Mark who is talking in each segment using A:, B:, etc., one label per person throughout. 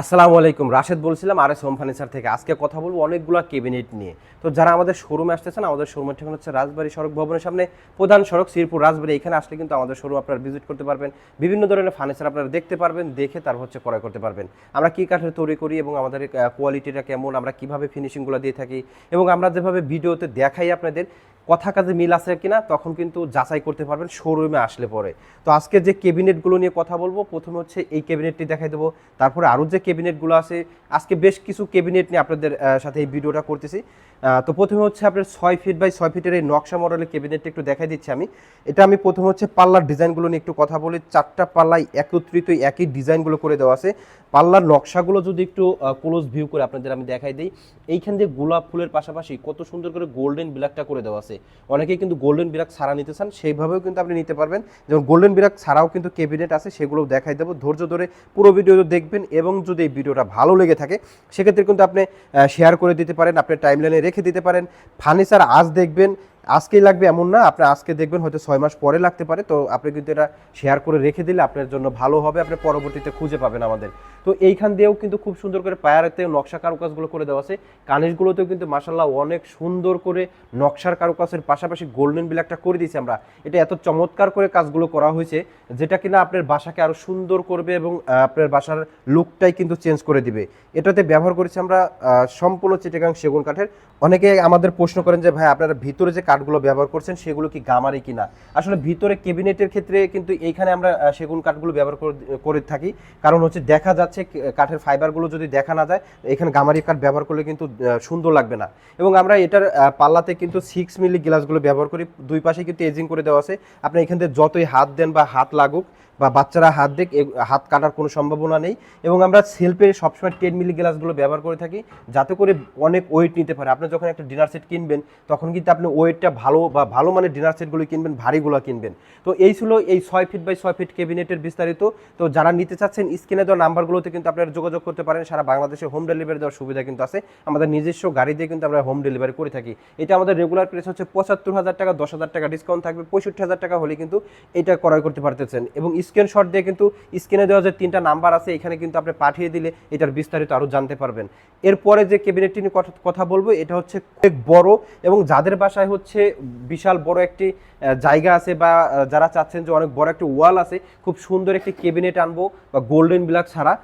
A: আসসালামু আলাইকুম। রাশেদ বলছিলাম আর এস হোম ফার্নিচার থেকে। আজকে কথা বলব অনেকগুলো কেবিনেট নিয়ে। তো যারা আমাদের শোরুমে আসতেছেন, আমাদের শোরুমের ঠিকানা হচ্ছে রাজবাড়ী সড়ক ভবনের সামনে প্রধান সড়ক, শ্রীপুর রাজবাড়ী। এখানে আসলে কিন্তু আমাদের শোরুম আপনারা ভিজিট করতে পারবেন। বিভিন্ন ধরনের ফার্নিচার আপনারা দেখতে পারবেন, দেখে তার হচ্ছে ক্রয় করতে পারবেন। আমরা কী কাঠের তৈরি করি এবং আমাদের কোয়ালিটিটা কেমন, আমরা কীভাবে ফিনিশিংগুলো দিয়ে থাকি এবং আমরা যেভাবে ভিডিওতে দেখাই আপনাদের কথা কাজে মিল আছে কিনা তখন কিন্তু যাচাই করতে পারবেন শোরুমে আসলে পরে। তো আজকে যে ক্যাবিনেটগুলো নিয়ে কথা বলব, প্রথমে হচ্ছে এই ক্যাবিনেটটি দেখাই দেবো। তারপরে আরও যে ক্যাবিনেটগুলো আছে, আজকে বেশ কিছু ক্যাবিনেট নিয়ে আপনাদের সাথে এই ভিডিওটা করতেছি। তো প্রথমে হচ্ছে আপনার ছয় ফিট বাই ছয় ফিটের এই নকশা মডেলের ক্যাবিনেটটা একটু দেখাই দিচ্ছি আমি। এটা আমি প্রথমে হচ্ছে পাল্লার ডিজাইনগুলো নিয়ে একটু কথা বলি। চারটা পাল্লায় একত্রিত একই ডিজাইনগুলো করে দেওয়া আছে। পাল্লার নকশাগুলো যদি একটু ক্লোজ ভিউ করে আপনাদের আমি দেখাই দিই। এইখান দিয়ে গোলাপ ফুলের পাশাপাশি কত সুন্দর করে গোল্ডেন ব্ল্যাকটা করে দেওয়া আছে। অনেকেই কিন্তু গোল্ডেন বিরাগ ছাড়া নিতে চান, সেইভাবেও কিন্তু আপনি নিতে পারবেন। যেমন গোল্ডেন বিরাগ ছাড়াও কিন্তু ক্যাবিনেট আছে, সেগুলোও দেখাই দেবো। ধৈর্য ধরে পুরো ভিডিও দেখবেন এবং যদি এই ভিডিওটা ভালো লেগে থাকে, সেক্ষেত্রে কিন্তু আপনি শেয়ার করে দিতে পারেন, আপনি টাইমলাইনে রেখে দিতে পারেন। ফার্নিচার আজ দেখবেন আজকেই লাগবে এমন না, আপনি আজকে দেখবেন হয়তো ছয় মাস পরে লাগতে পারে, তো আপনি কিন্তু এটা শেয়ার করে রেখে দিলে আপনার জন্য ভালো হবে, আপনি পরবর্তীতে খুঁজে পাবেন আমাদের। তো এইখান দিয়েও কিন্তু খুব সুন্দর করে পায়ারেতে নকশা কারুকাজগুলো করে দেওয়া আছে। কানিশগুলোতেও কিন্তু মাসাল্লাহ অনেক সুন্দর করে নকশার কারুকাজের পাশাপাশি গোল্ডেন ব্ল্যাকটা করে দিয়েছি আমরা। এটা এত চমৎকার করে কাজগুলো করা হয়েছে যেটা কিনা আপনার বাসাকে আরও সুন্দর করবে এবং আপনার বাসার লুকটাই কিন্তু চেঞ্জ করে দিবে। এটাতে ব্যবহার করেছি আমরা সম্পূর্ণ চিটেগাং সেগুন কাঠের অনেকে আমাদের প্রশ্ন করেন যে, ভাই, আপনারা ভিতরে যে কাঠগুলো ব্যবহার করছেন, সেগুলো কি গামারি কিনা? আসলে ভিতরে ক্যাবিনেটের ক্ষেত্রে কিন্তু এইখানে আমরা সেগুন কাঠগুলো ব্যবহার করে- থাকি। কারণ হচ্ছে দেখা যাচ্ছে কাঠের ফাইবারগুলো যদি দেখা না যায়, এখানে গামারি কাঠ ব্যবহার করলে কিন্তু সুন্দর লাগবে না। এবং আমরা এটার পাল্লাতে কিন্তু সিক্স মিলি গ্লাসগুলো ব্যবহার করি। দুই পাশে কিন্তু এজিং করে দেওয়া আছে। আপনি এখান থেকে যতই হাত দেন বা হাত লাগুক বা বাচ্চারা হাত দেখ হাত কাটার কোনো সম্ভাবনা নেই এবং আমরা সেলফে সবসময় টেন মিলি গ্লাসগুলো ব্যবহার করে থাকি যাতে করে অনেক ওয়েট নিতে পারে। আপনি যখন একটা ডিনার সেট কিনবেন, তখন কিন্তু আপনি ওয়েটটা ভালো বা ভালো মানের ডিনার সেটগুলো কিনবেন, ভারীগুলো কিনবেন। তো এই ছিল এই ছয় ফিট বাই ছয় ফিট ক্যাবিনেটের বিস্তারিত। তো যারা নিতে চাচ্ছেন, স্ক্রিনে দেওয়া নাম্বারগুলোতে কিন্তু আপনারা যোগাযোগ করতে পারেন। সারা বাংলাদেশে হোম ডেলিভারি দেওয়ার সুবিধা কিন্তু আছে। আমাদের নিজস্ব গাড়ি দিয়ে কিন্তু আমরা হোম ডেলিভারি করে থাকি। এটা আমাদের রেগুলার প্রাইস হচ্ছে পঁচাত্তর হাজার টাকা, দশ হাজার টাকা ডিসকাউন্ট থাকবে। পঁয়ষট্টি হাজার টাকা হলে কিন্তু এটা ক্রয় করতে পারতেছেন। এবং স্ক্রিনশট দিয়ে কিন্তু স্ক্রিনে দেওয়া যে তিনটা নাম্বার আছে, এখানে কিন্তু আপনি পাঠিয়ে দিলে এটার বিস্তারিত আরও জানতে পারবেন। এরপরে যে ক্যাবিনেটটি নিয়ে কথা- বলব, এটা হচ্ছে খুব বড় এবং যাদের বাসায় হচ্ছে বিশাল বড় একটি জায়গা আছে বা যারা চাচ্ছেন যে অনেক বড় একটি ওয়াল আছে, খুব সুন্দর একটি ক্যাবিনেট আনব বা গোল্ডেন ব্ল্যাক ছাড়া।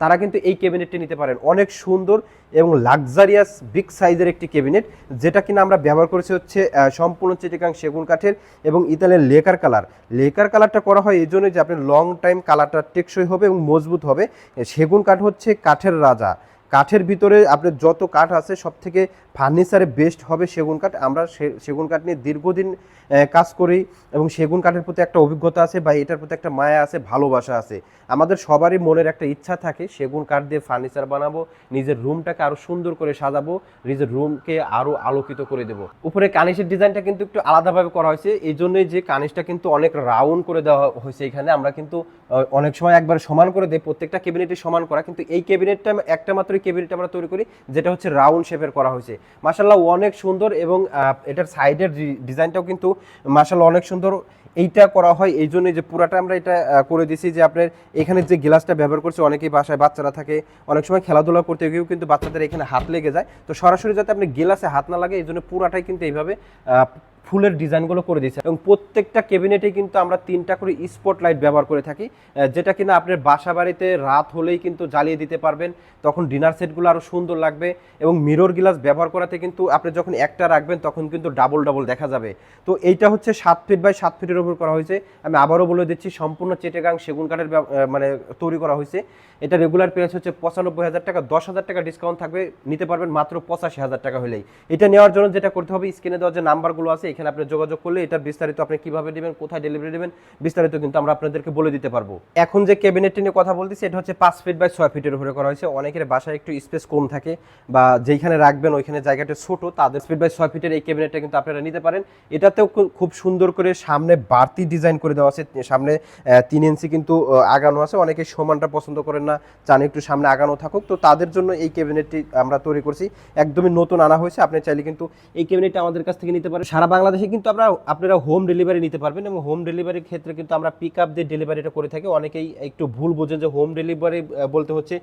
A: তারা কিন্তু এই ক্যাবিনেটটি নিতে পারেন। অনেক সুন্দর এবং লাক্সারিয়াস বিগ সাইজের একটি ক্যাবিনেট, যেটা কিনা আমরা ব্যবহার করেছি হচ্ছে সম্পূর্ণ চিটিকাং সেগুন কাঠের এবং ইতালিয়ান লেকার কালার। লেকার কালারটা করা হয় এই জন্য যে আপনি লং টাইম কালারটা টেকসই হবে এবং মজবুত হবে। সেগুন কাঠ হচ্ছে কাঠের রাজা। কাঠের ভিতরে আপনার যত কাঠ আছে সব থেকে ফার্নিচারে বেস্ট হবে সেগুন কাঠ। আমরা সেগুন কাঠ নিয়ে দীর্ঘদিন কাজ করি এবং সেগুন কাঠের প্রতি একটা অভিজ্ঞতা আছে বা এটার প্রতি একটা মায়া আছে, ভালোবাসা আছে। আমাদের সবারই মনের একটা ইচ্ছা থাকে, সেগুন কাঠ দিয়ে ফার্নিচার বানাবো, নিজের রুমটাকে আরও সুন্দর করে সাজাবো, নিজের রুমকে আরও আলোকিত করে দেবো। উপরে কানিসের ডিজাইনটা কিন্তু একটু আলাদাভাবে করা হয়েছে, এই জন্যই যে কানিসটা কিন্তু অনেক রাউন্ড করে দেওয়া হয়েছে এখানে। আমরা কিন্তু অনেক সময় একবার সমান করে দেই, প্রত্যেকটা ক্যাবিনেটে সমান করা, কিন্তু এই ক্যাবিনেটটা একটা মাত্র ক্যাবিনেট আমরা তৈরি করি, যেটা হচ্ছে রাউন্ড শেপের করা হয়েছে। মাসাল্লাহ অনেক সুন্দর এবং এটার সাইডের ডিজাইনটাও কিন্তু মাসাল্লাহ অনেক সুন্দর। এইটা করা হয় এই জন্য যে পুরাটা আমরা এটা করে দিছি যে আপনার এখানে যে গ্লাসটা ব্যবহার করছে, অনেকেই বাসায় বাচ্চারা থাকে, অনেক সময় খেলাধুলা করতে গিয়েও কিন্তু বাচ্চাদের এখানে হাত লেগে যায়। তো সরাসরি যাতে আপনি গ্লাসে হাত না লাগে, এই জন্য পুরাটাই কিন্তু এইভাবে ফুলের ডিজাইনগুলো করে দিয়েছে। এবং প্রত্যেকটা ক্যাবিনেটে কিন্তু আমরা তিনটা করে স্পট লাইট ব্যবহার করে থাকি যেটা কিনা আপনার বাসা বাড়িতে রাত হলেই কিন্তু জ্বালিয়ে দিতে পারবেন, তখন ডিনার সেটগুলো আরও সুন্দর লাগবে এবং মিরর গ্লাস ব্যবহার করাতে কিন্তু আপনি যখন একটা রাখবেন তখন কিন্তু ডাবল ডাবল দেখা যাবে। তো এইটা হচ্ছে সাত ফিট বাই সাত ফিটের উপর করা হয়েছে। আমি আবারও বলে দিচ্ছি, সম্পূর্ণ চেটেগাং সেগুন কাঠের মানে তৈরি করা হয়েছে। এটা রেগুলার প্রাইস হচ্ছে পঁচানব্বই হাজার টাকা, দশ হাজার টাকা ডিসকাউন্ট থাকবে, নিতে পারবেন মাত্র পঁচাশি হাজার টাকা হলেই। এটা নেওয়ার জন্য যেটা করতে হবে স্ক্রিনে দেওয়া যে নাম্বারগুলো আছে এখানে আপনি যোগাযোগ করলে এটা বিস্তারিত আপনি কীভাবে নেবেন, কোথায় ডেলিভারি দেবেন বিস্তারিত কিন্তু আমরা আপনাদেরকে বলে দিতে পারব। এখন যে ক্যাবিনেটটি নিয়ে কথা বলতেছি, এটা হচ্ছে পাঁচ ফিট বাই ছয় ফিটের উপরে করা হয়েছে। অনেকের বাসায় একটু স্পেস কম থাকে বা যেইখানে রাখবেন ওইখানে জায়গাটা ছোট, তাদের ফিট বাই ছয় ফিটের এই ক্যাবিনেটটা কিন্তু আপনারা নিতে পারেন। এটাতেও খুব সুন্দর করে সামনে বাড়তি ডিজাইন করে দেওয়া আছে। সামনে তিন ইঞ্চি কিন্তু আগানো আছে। অনেকে সমানটা পছন্দ করেন না, চান একটু সামনে আগানো থাকুক। তো তাদের জন্য এই ক্যাবিনেটটি আমরা তৈরি করছি। একদমই নতুন আনা হয়েছে। আপনি চাইলে কিন্তু এই ক্যাবিনেটটা আমাদের কাছ থেকে নিতে পারেন। সারা বাংলাদেশে কিন্তু আমরা, আপনারা হোম ডেলিভারি নিতে পারবেন এবং হোম ডেলিভারির ক্ষেত্রে কিন্তু আমরা পিক আপ দিয়ে ডেলিভারিটা করে থাকি, অনেকেই একটু ভুল বোঝেন যে হোম ডেলিভারি বলতে হচ্ছে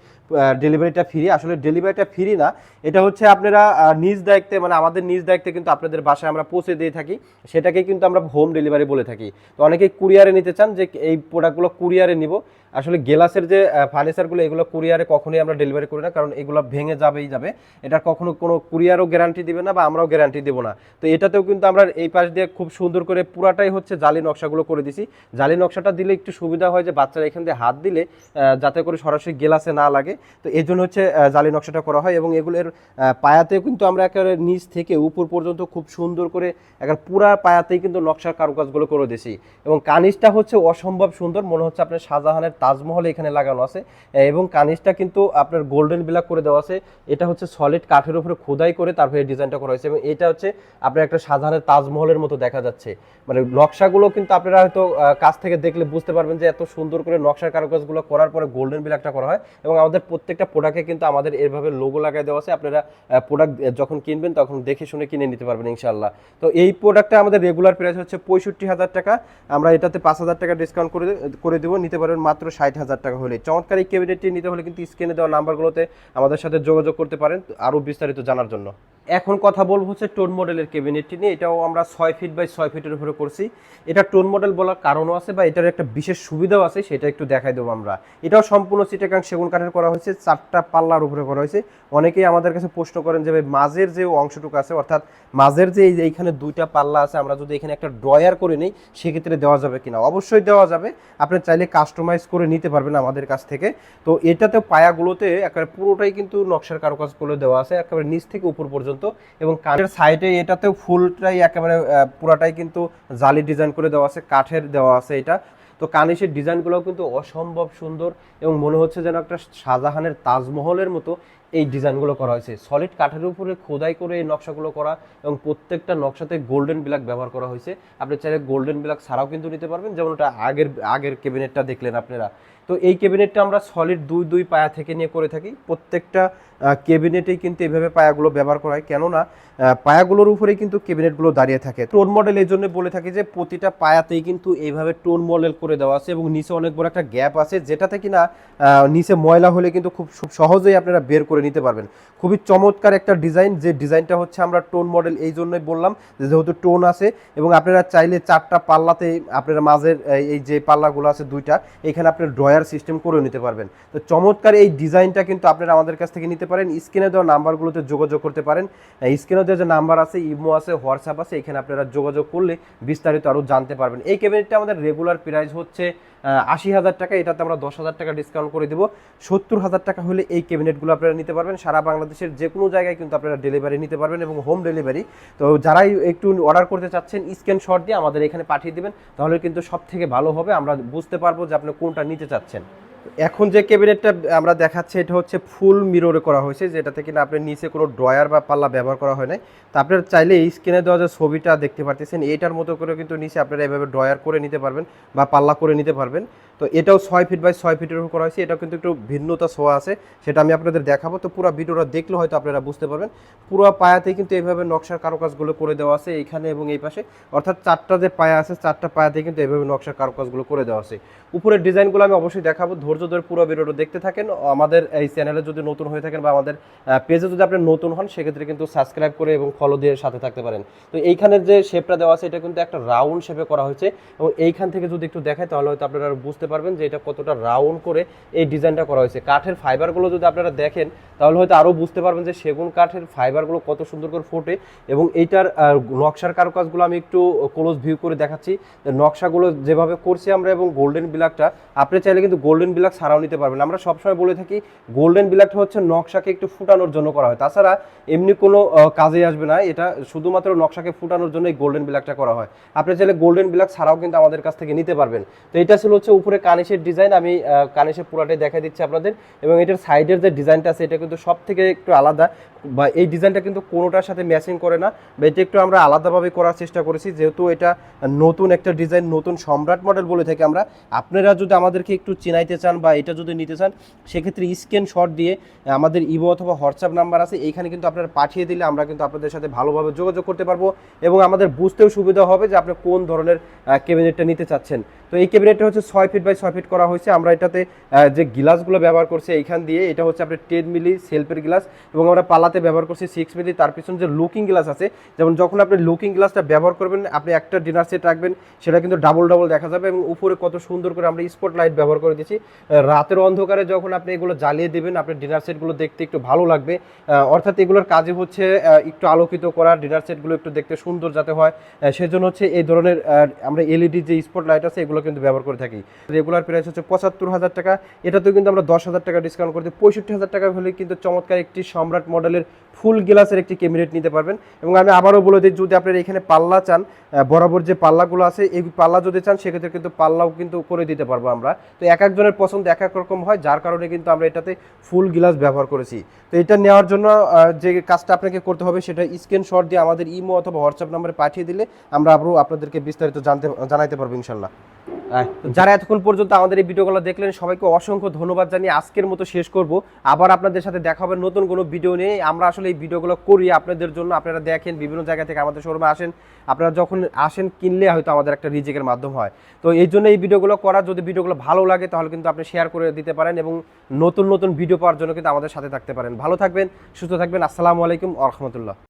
A: ডেলিভারিটা ফ্রি আসলে ডেলিভারিটা ফ্রি না, এটা হচ্ছে আপনারা নিজ দায়িত্বে মানে আমাদের নিজ দায়িত্বে কিন্তু আপনাদের বাসায় আমরা পৌঁছে দিয়ে থাকি সেটাকে কিন্তু আমরা হোম ডেলিভারি বলে থাকি। তো অনেকেই কুরিয়ারে নিতে চান যে এই প্রোডাক্টগুলো কুরিয়ারে নিব। আসলে গেলাসের যে ফার্নিচারগুলো এগুলো কুরিয়ারে কখনোই আমরা ডেলিভারি করি না, কারণ এগুলো ভেঙে যাবেই যাবে। এটা কখনো কোনো কুরিয়ারও গ্যারান্টি দিবে না বা আমরাও গ্যারান্টি দেবো না। তো এটাতেও কিন্তু আমরা এই পাশ দিয়ে খুব সুন্দর করে পুরাটাই হচ্ছে জালি নকশাগুলো করে দিছি। জালি নকশাটা দিলে একটু সুবিধা হয় যে বাচ্চারা এখান দিয়ে হাত দিলে যাতে করে সরাসরি গেলাসে না লাগে। তো এই জন্য হচ্ছে জালি নকশাটা করা হয় এবং এগুলোর আহ, পায়াতেও কিন্তু আমরা একেবারে নিচ থেকে উপর পর্যন্ত খুব সুন্দর করে একেবারে পুরা পায়াতেই কিন্তু নকশার কারুকাজগুলো করে দিছি। এবং কানিজটা হচ্ছে অসম্ভব সুন্দর মনে হচ্ছে আপনার শাহজাহানের তাজমহল এখানে লাগানো আছে। এবং কানিজটা কিন্তু আপনার গোল্ডেন ব্ল্যাক করে দেওয়া আছে। এটা হচ্ছে সলিড কাঠের উপরে খোদাই করে তারপরে ডিজাইনটা করা হয়েছে। এবং এটা হচ্ছে আপনার একটা শাহজাহানের তাজমহলের মতো দেখা যাচ্ছে। মানে নকশাগুলো কিন্তু আপনারা হয়তো কাছ থেকে দেখলে বুঝতে পারবেন যে এত সুন্দর করে নকশার কারুকাজগুলো করার পরে গোল্ডেন ব্ল্যাকটা করা হয় এবং আমাদের প্রত্যেকটা প্রোডাক্টে কিন্তু আমাদের এভাবে লোগো লাগাই দেওয়া আছে। আপনারা প্রোডাক্ট যখন কিনবেন তখন দেখে শুনে কিনে নিতে পারবেন ইনশাল্লাহ তো এই প্রোডাক্টটা আমাদের রেগুলার প্রাইস হচ্ছে পঁয়ষট্টি হাজার টাকা। আমরা এটাতে পাঁচ হাজার টাকা ডিসকাউন্ট করে করে দেবো। নিতে পারবেন মাত্র ষাট হাজার টাকা হলে। চমৎকার এই ক্যাবিনেটটি নিতে হলে কিন্তু স্ক্রিনে দেওয়া নাম্বারগুলোতে আমাদের সাথে যোগাযোগ করতে পারেন। আরও বিস্তারিত জানার জন্য। এখন কথা বলব হচ্ছে টোন মডেলের ক্যাবিনেটটি নিয়ে। এটাও আমরা ছয় ফিট বাই ছয় ফিটের উপরে করছি। এটা টোন মডেল বলার কারণও আছে বা এটার একটা বিশেষ সুবিধাও আছে, সেটা একটু দেখাই দেবো আমরা। এটাও সম্পূর্ণ সিটেকাং সেগুন কাঠের করা হয়েছে, চারটা পাল্লার উপরে করা হয়েছে। অনেকেই আমাদের কাছে প্রশ্ন করেন যে ভাই, মাঝের যে অংশটুকু আছে, অর্থাৎ মাঝের যে এই এইখানে দুইটা পাল্লা আছে, আমরা যদি এখানে একটা ড্রয়ার করে নিই, সেক্ষেত্রে দেওয়া যাবে কিনা? অবশ্যই দেওয়া যাবে। আপনি চাইলে কাস্টমাইজ করে নিতে পারবেন আমাদের কাছ থেকে। তো এটাতে পায়াগুলোতে একেবারে পুরোটাই কিন্তু নকশার কারুকাজ করে দেওয়া আছে, একেবারে নিচ থেকে উপর পর্যন্ত। এবং কাঠের সাইডে এটাতেও ফুলটাই একেবারে আহ, পুরাটাই কিন্তু জালি ডিজাইন করে দেওয়া আছে কাঠের দেওয়া আছে এটা। তো কানিসের ডিজাইনগুলোও কিন্তু অসম্ভব সুন্দর এবং মনে হচ্ছে যেন একটা শাহজাহানের তাজমহলের মতো এই ডিজাইনগুলো করা হয়েছে। সলিড কাঠের উপরে খোদাই করে এই নকশাগুলো করা এবং প্রত্যেকটা নকশাতে গোল্ডেন ব্ল্যাক ব্যবহার করা হয়েছে। আপনি চাইলে গোল্ডেন ব্ল্যাক ছাড়াও কিন্তু নিতে পারবেন যেমন ওটা আগের আগের ক্যাবিনেটটা দেখলেন আপনারা। তো এই ক্যাবিনেটটা আমরা সলিড দুই দুই পায়া থেকে নিয়ে করে থাকি। প্রত্যেকটা ক্যাবিনেটেই কিন্তু এইভাবে পায়াগুলো ব্যবহার করা হয়। কেননা পায়াগুলোর উপরে কিন্তু ক্যাবিনেটগুলো দাঁড়িয়ে থাকে। টোন মডেল এই জন্য বলে থাকে যে, প্রতিটা পায়াতেই কিন্তু এইভাবে টোন মডেল করে দেওয়া আছে এবং নিচে অনেক বড় একটা গ্যাপ আছে, যেটাতে কিনা নিচে ময়লা হলে কিন্তু খুব সহজেই আপনারা বের করে নিতে পারবেন। খুবই চমৎকার একটা ডিজাইন, যে ডিজাইনটা হচ্ছে আমরা টোন মডেল এই জন্যই বললাম যেহেতু টোন আছে এবং আপনারা চাইলে চারটা পাল্লাতে আপনারা মাঝের, এই যে পাল্লাগুলো আছে দুইটা, এখানে আপনার ড্রয়ার সিস্টেম করে নিতে পারবেন। তো চমৎকার এই ডিজাইনটা কিন্তু আপনারা আমাদের কাছ থেকে নিতে পারেন, স্ক্রিনে দেওয়া নাম্বারগুলোতে যোগাযোগ করতে পারেন। স্ক্রিনে দেওয়া যে নাম্বার আছে, ইমো আছে, হোয়াটসঅ্যাপ আছে, এখানে আপনারা যোগাযোগ করলে বিস্তারিত আরও জানতে পারবেন। এই ক্যাবিনেটটা আমাদের রেগুলার প্রাইস হচ্ছে আশি হাজার টাকা, এটাতে আমরা দশ হাজার টাকা ডিসকাউন্ট করে দেবো। সত্তর হাজার টাকা হলে এই ক্যাবিনেটগুলো আপনারা নিতে পারবেন। সারা বাংলাদেশের যে কোনো জায়গায় কিন্তু আপনারা ডেলিভারি নিতে পারবেন এবং হোম ডেলিভারি তো যারাই একটু অর্ডার করতে চাচ্ছেন স্ক্রিনশট দিয়ে আমাদের এখানে পাঠিয়ে দেবেন, তাহলে কিন্তু সব থেকে ভালো হবে। আমরা বুঝতে পারব যে আপনি কোনটা নিতে চাচ্ছেন। এখন যে ক্যাবিনেটটা আমরা দেখাচ্ছি, এটা হচ্ছে ফুল মিররে করা হয়েছে, যেটা থেকে কিনা আপনার নিচে কোনো ড্রয়ার বা পাল্লা ব্যবহার করা হয় নাই। তো আপনার চাইলে এই স্ক্রিনে দেওয়া যে ছবিটা দেখতে পারতেছেন এইটার মতো করে কিন্তু নিচে আপনারা এভাবে ড্রয়ার করে নিতে পারবেন বা পাল্লা করে নিতে পারবেন। তো এটাও ছয় ফিট বাই ছয় ফিটের উপর করা হয়েছে। এটাও কিন্তু একটু ভিন্নতা ছোঁয়া আছে, সেটা আমি আপনাদের দেখাবো। তো পুরো ভিডিওটা দেখলে হয়তো আপনারা বুঝতে পারবেন। পুরো পায়াতেই কিন্তু এইভাবে নকশার কারুকাজগুলো করে দেওয়া আছে এইখানে এবং এই পাশে। অর্থাৎ চারটা যে পায়া আছে, চারটা পায়াতেই কিন্তু এইভাবে নকশার কারুকাজগুলো করে দেওয়া আছে। উপরের ডিজাইনগুলো আমি অবশ্যই দেখাবো। ধৈর্য ধরে পুরো ভিডিওটা দেখতে থাকেন। আমাদের এই চ্যানেলে যদি নতুন হয়ে থাকেন বা আমাদের পেজে যদি আপনি নতুন হন, সেক্ষেত্রে কিন্তু সাবস্ক্রাইব করে এবং ফলো দিয়ে সাথে থাকতে পারেন। তো এইখানের যে শেপটা দেওয়া আছে, এটা কিন্তু একটা রাউন্ড শেপে করা হয়েছে। এবং এইখান থেকে যদি একটু দেখায় তাহলে হয়তো আপনারা বুঝতে পারবেন যে এটা কতটা রাউন্ড করে এই ডিজাইনটা করা হয়েছে। কাঠের ফাইবারগুলো যদি আপনারা দেখেন, তাহলে হয়তো আরও বুঝতে পারবেন যে সেগুন কাঠের ফাইবারগুলো কত সুন্দর করে ফোটে এবং এইটার নকশার কারুকাজগুলো আমি একটু ক্লোজ ভিউ করে দেখাচ্ছি। নকশাগুলো যেভাবে করছি আমরা এবং গোল্ডেন ব্ল্যাকটা আপনি চাইলে কিন্তু গোল্ডেন ব্ল্যাক ছাড়াও নিতে পারবেন। আমরা সবসময় বলে থাকি গোল্ডেন ব্ল্যাকটা হচ্ছে নকশাকে একটু ফুটানোর জন্য করা হয়। তাছাড়া এমনি কোনো কাজে আসবে না। এটা শুধুমাত্র নকশাকে ফুটানোর জন্য এই গোল্ডেন ব্ল্যাকটা করা হয়। আপনি চাইলে গোল্ডেন ব্ল্যাক ছাড়াও কিন্তু আমাদের কাছ থেকে নিতে পারবেন। তো এটা ছিল হচ্ছে উপরে কানিসের ডিজাইন আমি আহ, কানিসের পুরাটাই দেখা দিচ্ছি আপনাদের। এবং এটার সাইডের যে ডিজাইনটা আছে এটা কিন্তু সব থেকে একটু আলাদা। বা এই ডিজাইনটা কিন্তু কোনোটার সাথে ম্যাচিং করে না বা এটা একটু আমরা আলাদাভাবে করার চেষ্টা করেছি। যেহেতু এটা নতুন একটা ডিজাইন নতুন সম্রাট মডেল বলে থাকি আমরা আপনারা যদি আমাদেরকে একটু চিনাইতে চান বা এটা যদি নিতে চান সেক্ষেত্রে স্ক্যান শট দিয়ে আমাদের ইমো অথবা হোয়াটসঅ্যাপ নাম্বার আছে। এইখানে কিন্তু আপনারা পাঠিয়ে দিলে আমরা কিন্তু আপনাদের সাথে ভালোভাবে যোগাযোগ করতে পারব এবং আমাদের বুঝতেও সুবিধা হবে যে আপনি কোন ধরনের ক্যাবিনেটটা নিতে চাচ্ছেন। তো এই ক্যাবিনেটটা হচ্ছে ছয় ফিট বাই ছয় ফিট করা হয়েছে। আমরা এটাতে যে গ্লাসগুলো ব্যবহার করছি এইখান দিয়ে, এটা হচ্ছে আপনার টেন মিলি সেলফের গ্লাস এবং আমরা পালাতে ব্যবহার করছি সিক্স মিলি তার পিছনে যে লুকিং গ্লাস আছে, যেমন যখন আপনি লুকিং গ্লাসটা ব্যবহার করবেন, আপনি একটা ডিনার সেট রাখবেন, সেটা কিন্তু ডাবল ডাবল দেখা যাবে এবং উপরে কত সুন্দর করে আমরা স্পট লাইট ব্যবহার করে দিয়েছি। রাতের অন্ধকারে যখন আপনি এগুলো জ্বালিয়ে দেবেন, আপনার ডিনার সেটগুলো দেখতে একটু ভালো লাগবে। অর্থাৎ এগুলোর কাজে হচ্ছে একটু আলোকিত করা ডিনার সেটগুলো একটু দেখতে সুন্দর যাতে হয়। সেজন্য হচ্ছে এই ধরনের আমরা এলইডি যে স্পট লাইট আছে, এগুলো কিন্তু ব্যবহার করে থাকি। রেগুলার প্রাইস হচ্ছে পঁচাত্তর হাজার টাকা। এটাতেও কিন্তু আমরা দশ হাজার টাকা ডিসকাউন্ট করতে পঁয়ষট্টি হাজার টাকা হলে কিন্তু চমৎকার একটি সম্রাট মডেলের ফুল গ্লাসের একটি ক্যাবিনেট নিতে পারবেন। এবং আমি আবারও বলে দিই যদি আপনার এখানে পাল্লা চান বরাবর যে পাল্লাগুলো আছে এই পাল্লা যদি চান সেক্ষেত্রে কিন্তু পাল্লাও কিন্তু করে দিতে পারব আমরা। তো এক একজনের পছন্দ এক এক রকম হয় যার কারণে কিন্তু আমরা এটাতে ফুল গ্লাস ব্যবহার করেছি। তো এটা নেওয়ার জন্য যে কাজটা আপনাকে করতে হবে সেটা স্ক্রিনশট দিয়ে আমাদের ইমো অথবা হোয়াটসঅ্যাপ নাম্বারে পাঠিয়ে দিলে আমরা আবারও আপনাদেরকে বিস্তারিত জানতে জানাইতে পারব ইনশাল্লাহ যারা এতক্ষণ পর্যন্ত আমাদের এই ভিডিওগুলো দেখলেন সবাইকে অসংখ্য ধন্যবাদ জানিয়ে আজকের মতো শেষ করব। আবার আপনাদের সাথে দেখা হবে নতুন কোনো ভিডিও নিয়ে। আমরা আসলে এই ভিডিওগুলো করি আপনাদের জন্য আপনারা দেখেন, বিভিন্ন জায়গা থেকে আমাদের শোরুমে আসেন। আপনারা যখন আসেন, কিনলে হয়তো আমাদের একটা রিজেকের মাধ্যম হয়। তো এই জন্য এই ভিডিওগুলো করা, যদি ভিডিওগুলো ভালো লাগে, তাহলে কিন্তু আপনি শেয়ার করে দিতে পারেন এবং নতুন নতুন ভিডিও পাওয়ার জন্য কিন্তু আমাদের সাথে থাকতে পারেন। ভালো থাকবেন, সুস্থ থাকবেন। আসসালামু আলাইকুম আ রহমতুল্লাহ।